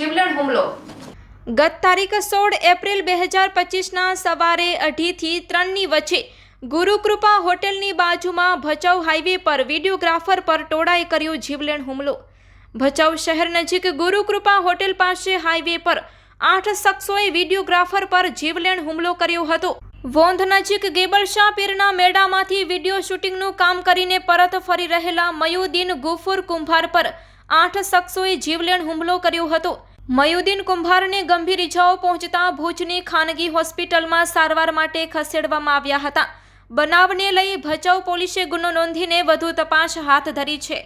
જીવલેણ હુમલો. ગત તારીખ સોળ એપ્રિલ બે હજાર પચીસના સવારે અઢીથી ત્રણની વચ્ચે ગુરુકૃપા હોટેલની બાજુમાં ભચાઉ હાઈવે પર વિડીયોગ્રાફર પર ટોળાએ કર્યો જીવલેણ હુમલો. ભચાઉ શહેર નજીક ગુરુકૃપા હોટેલ પાસે હાઈવે પર આઠ શખ્સોએ વિડીયોગ્રાફર પર જીવલેણ હુમલો કર્યો હતો. વોંધ નજીક ગેબલશા પીરના મેળામાંથી વીડિયો શૂટિંગનું કામ કરીને પરત ફરી રહેલા મયુદ્દીન ગુફુર કુંભાર પર આઠ શખ્સોએ જીવલેણ હુમલો કર્યો હતો. મયુદ્દીન કુંભારને ગંભીર ઇજાઓ પહોંચતા ભુજની ખાનગી હોસ્પિટલમાં સારવાર માટે ખસેડવામાં આવ્યા હતા. બનાવને લઈ ભચાઉ પોલીસે ગુનો નોંધીને વધુ તપાસ હાથ ધરી છે.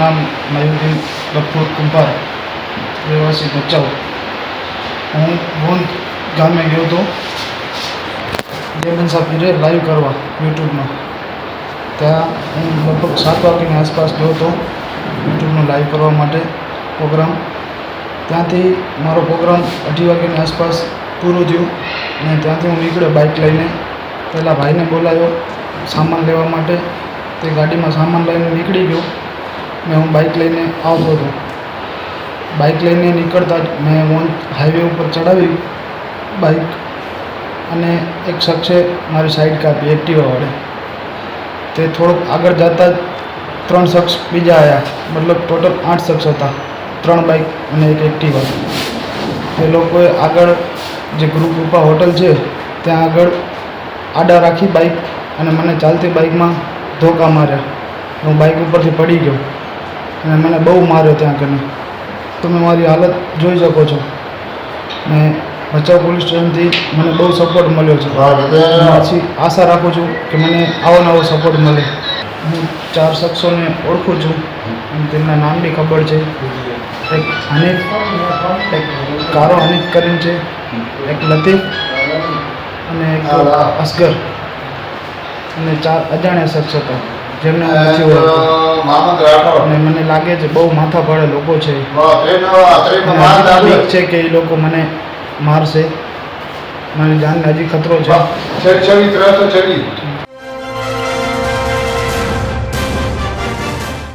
નામ મયુદ્દીન ગફૂર કુંભાર, રહેવાસી ભચાઉ હું વોન ગામે ગયો હતો. જયમન સાપીરે લાઈવ કરવા યુટ્યુબમાં. ત્યાં હું લગભગ સાત વાગ્યાની આસપાસ ગયો હતો યુટ્યુબનો લાઈવ કરવા માટે પ્રોગ્રામ ત્યાંથી મારો પ્રોગ્રામ અઢી વાગ્યાની આસપાસ પૂરો થયો અને ત્યાંથી હું નીકળ્યો બાઇક લઈને. પહેલાં ભાઈને બોલાવ્યો સામાન લેવા માટે. તે ગાડીમાં સામાન લઈને નીકળી ગયો. ને હું બાઇક લઈને આવતો હતો. બાઇક લઈને નીકળતા જ મેં ઓન હાઈવે ઉપર ચડાવી બાઇક અને એક શખ્સે મારી સાઈડ કાપી એક્ટિવા વડે તે થોડોક આગળ જતાં જ ત્રણ શખ્સ બીજા આવ્યા મતલબ ટોટલ આઠ શખ્સ હતા. ત્રણ બાઇક અને એક એક્ટિવા તે લોકોએ આગળ જે ગ્રુપ રૂપા હોટલ છે, ત્યાં આગળ આડા રાખી બાઇક અને મને ચાલતી બાઇકમાં ધોકા માર્યા. હું બાઇક ઉપરથી પડી ગયો. અને મને બહુ માર્યો ત્યાં કને તમે મારી હાલત જોઈ શકો છો. ને ભચાઉ પોલીસ સ્ટેશનથી મને બહુ સપોર્ટ મળ્યો છે. પછી આશા રાખું છું કે મને આવો નવો સપોર્ટ મળે. હું ચાર શખ્સોને ઓળખું છું. અને તેમના નામ બી ખબર છે. એક હનીફ એક કારો હનીફ કરીને છે. એક લતીફ અને એક અસગર. અને ચાર અજાણ્યા શખ્સ હતા. જેમને અને મને લાગે છે બહુ માથા ભાડે લોકો છે. બીક છે કે એ લોકો મને મારશે. મારી જાનને હજી ખતરો છે.